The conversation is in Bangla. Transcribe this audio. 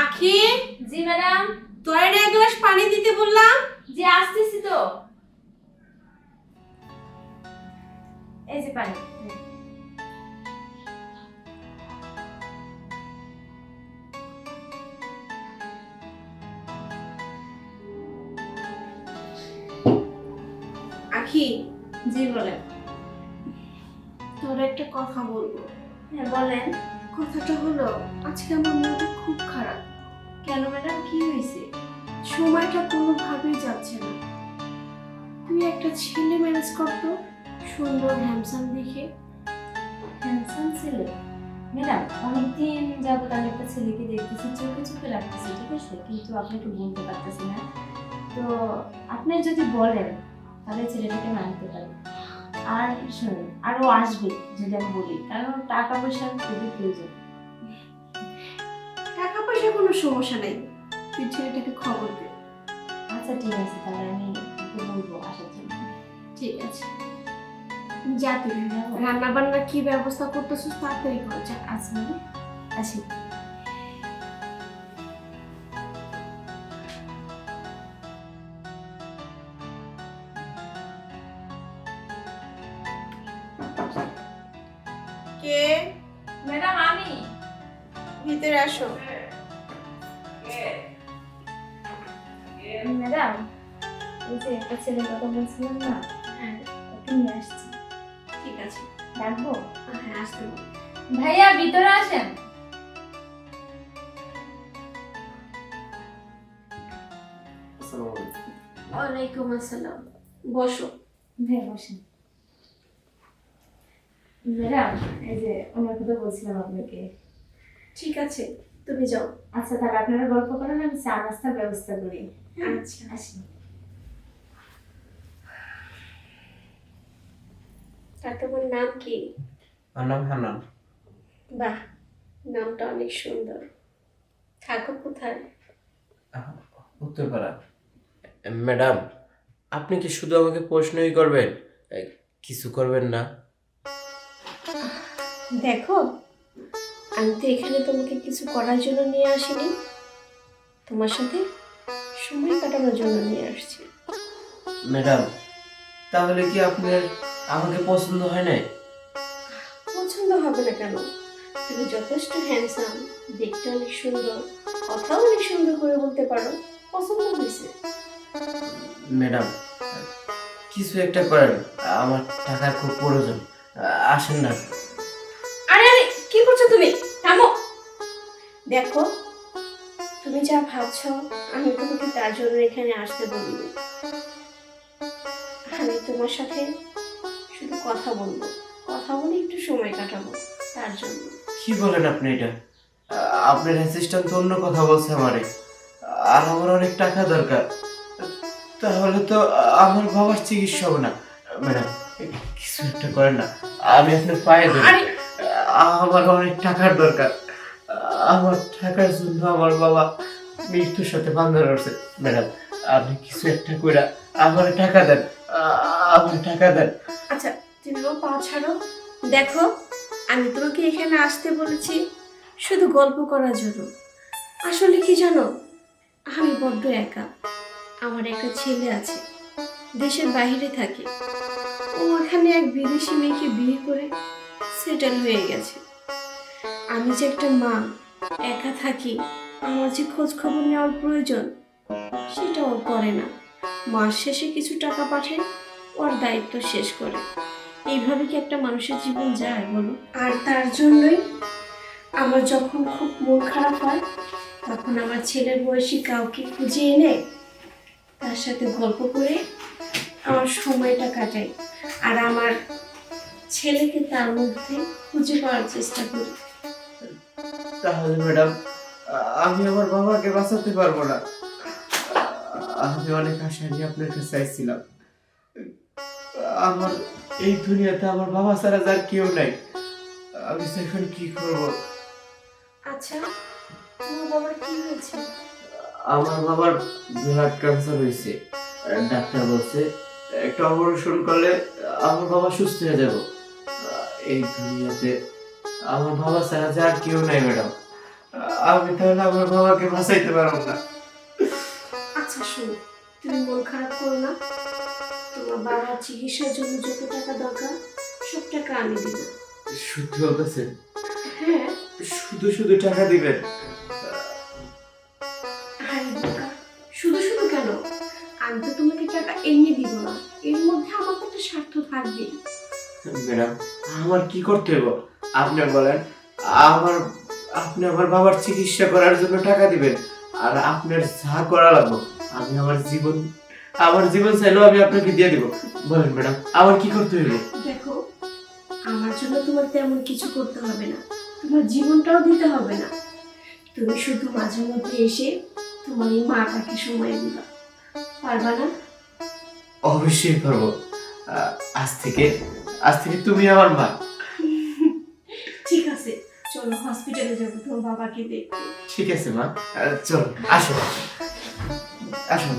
আখি? জি ম্যাডাম। তোরে এক গ্লাস পানি দিতে বললাম। জি আসতেছি তো। এই যে পানি। আখি? জি বলেন। তোর একটা কথা বলব। হ্যাঁ বলেন। কথাটা হলো, আজকে আমার মনটা খুব খারাপ। কেন ম্যাডাম? কি হয়েছে? সময়টা কোনোভাবেই যাচ্ছে না। তুই একটা ছেলে ম্যানেজ করতো সুন্দর হ্যান্ডসাম দেখে। হ্যান্ডসাম ছেলে? ম্যাডাম, অনেকদিন যাবত আমি একটা ছেলেকে দেখতেছি, চোখে চোখে রাখতেছি, ঠিক আছে? কিন্তু আপনাকে বলতে পারতেছি না। তো আপনি যদি বলেন, তাহলে ছেলেটাকে মানতে পারি। আর শুনুন আরও আসবে যদি আমি বলি। কারণ টাকা পয়সার খুবই প্রয়োজন টাকা পয়সা কোনো সমস্যা নেই। তুই ছেলেটাকে খবর দে। আচ্ছা ঠিক আছে তাহলে আমি বলব আসার জন্য। ঠিক আছে। যা তুই রান্না বান্না কি ব্যবস্থা করতেছিস তাড়াতাড়ি কর যা আচ্ছা মানে আসি। কে? ম্যাডাম আমি। ভিতরে আসো। ম্যাডাম এই যে একটা ছেলের কথা বলছিলাম না হ্যাঁ। ওকে নিয়ে আসছি। ঠিক আছে। ডাকবো? হ্যাঁ আসতে ভাইয়া ভিতরে আসেন। ওয়ালাইকুম আসসালাম। বসো। ভাইয়া বসেন। ম্যাডাম এই যে ওনার কথা বলছিলাম আপনাকে। ঠিক আছে তুমি যাও। আচ্ছা তাহলে আপনারা গল্প করেন আমি চা নাস্তার ব্যবস্থা করি। আচ্ছা। আসি আর তোমার নাম কি? আমার নাম হান্নান। বাহ নামটা অনেক সুন্দর। থাকো কোথায়? উত্তরপাড়া। ম্যাডাম আপনি কি শুধু আমাকে প্রশ্নই করবেন? কিছু করবেন না। দেখো আমি তো এখানে তোমাকে কিছু করার জন্য নিয়ে আসিনি। তোমার সাথে সময় কাটানোর জন্য নিয়ে আসছি। ম্যাডাম তাহলে কি আপনার আমাকে পছন্দ হয় নাই? পছন্দ হবে না কেন? তুমি যথেষ্ট হ্যান্ডসাম দেখতে অনেক সুন্দর কথাও অনেক সুন্দর করে বলতে পারো। পছন্দ হয়েছে। ম্যাডাম কিছু একটা করেন আমার টাকার খুব প্রয়োজন। আসেন না। দেখো তুমি যা ভাবছ আমি তোমাকে তার জন্য এখানে আসতে বলিনি। আমি তোমার সাথে শুধু কথা বলব কথা বলে একটু সময় কাটাবো তার জন্য। কি বলেন আপনি এটা? আপনার অ্যাসিস্ট্যান্ট তো অন্য কথা বলছে আমারে। আর আমার অনেক টাকা দরকার। তাহলে তো আমার বাবার চিকিৎসা হবে না। ম্যাডাম কিছু একটা করেন না। আমি আপনার পায়ে ধরি। আমার অনেক টাকার দরকার। আমার টাকার জন্য আমার বাবা মৃত্যুর সাথে বান্ধব রয়েছে। ম্যাডাম, আপনি কিছু একটা করে আমার টাকা দেন। আমার টাকা দেন। আচ্ছা তুমিও পা ছাড়ো। দেখো, আমি তোমাকে এখানে আসতে বলেছি, শুধু গল্প করার জন্য। আসলে কি জানো, আমি বড্ড একা। আমার একটা ছেলে আছে, দেশের বাইরে থাকে। ও এখানে এক বিদেশি মেয়েকে বিয়ে করে সেটেল হয়ে গেছে। আমি যে একটা মা একা থাকি, আমার যে খোঁজ খবর নেওয়ার প্রয়োজন, সেটাও করে না। মাস শেষে কিছু টাকা পাঠায়, ওর দায়িত্ব শেষ করে। এইভাবে কি একটা মানুষের জীবন যায় বলো? আর তার জন্যই আমার যখন খুব মন খারাপ হয়, তখন আমার ছেলের বয়সী কাউকে খুঁজে এনে তার সাথে গল্প করে আমার সময়টা কাটাই। আর আমার ছেলেকে তার মধ্যে খুঁজে পাওয়ার চেষ্টা করি। তাহলে ম্যাডাম আমি আমার বাবাকে বাঁচাতে পারব না। আমি অনেক আশা নিয়ে আপনার কাছে চাইছিলাম আমার এই দুনিয়াতে আমার বাবা ছাড়া যার কেউ নাই। আমি এখন কি করব? আচ্ছা তোমার বাবার কি হয়েছে? আমার বাবার ব্লাড ক্যান্সার হয়েছে। ডাক্তার বলছে একটা অপারেশন করলে আমার বাবা সুস্থ হয়ে যাব। এই দুনিয়াতে আমার বাবা ছাড়া যার কেউ নাই ম্যাডাম। আমি তাহলে আমার বাবাকে বাঁচাইতে পারব না। আচ্ছা শোনো তুমি মন খারাপ করো না। তোমার বাবার চিকিৎসার জন্য যত টাকা দরকার সব টাকা আমি দিব। সত্যি বলতেছেন? হ্যাঁ। শুধু শুধু টাকা দিবেন? শুধু শুধু কেন? আমি তো তোমাকে টাকা এমনি দিব না। এর মধ্যে আমার একটা স্বার্থ থাকবে ম্যাডাম আমার কি করতে হবে? আপনি বলেন আমার আপনি আমার বাবার চিকিৎসা করার জন্য টাকা দিবেন আর আপনার যা করা লাগবে আমি আমার জীবন আমার জীবন চাইলেও আমি আপনাকে দিয়ে দিব। বলেন ম্যাডাম আমার কি করতে হইব? দেখো আমার জন্য তোমার তেমন কিছু করতে হবে না তোমার জীবনটাও দিতে হবে না। তুমি শুধু মাঝে মধ্যে এসে তোমার এই মাটাকে সময় দিবা। পারবা না? অবশ্যই পারব। আজ থেকে আজ থেকে তুমি আমার মা। চলো হসপিটালে যাব বাবাকে দেখতে। ঠিক আছে মা। চলো আসো। আসো।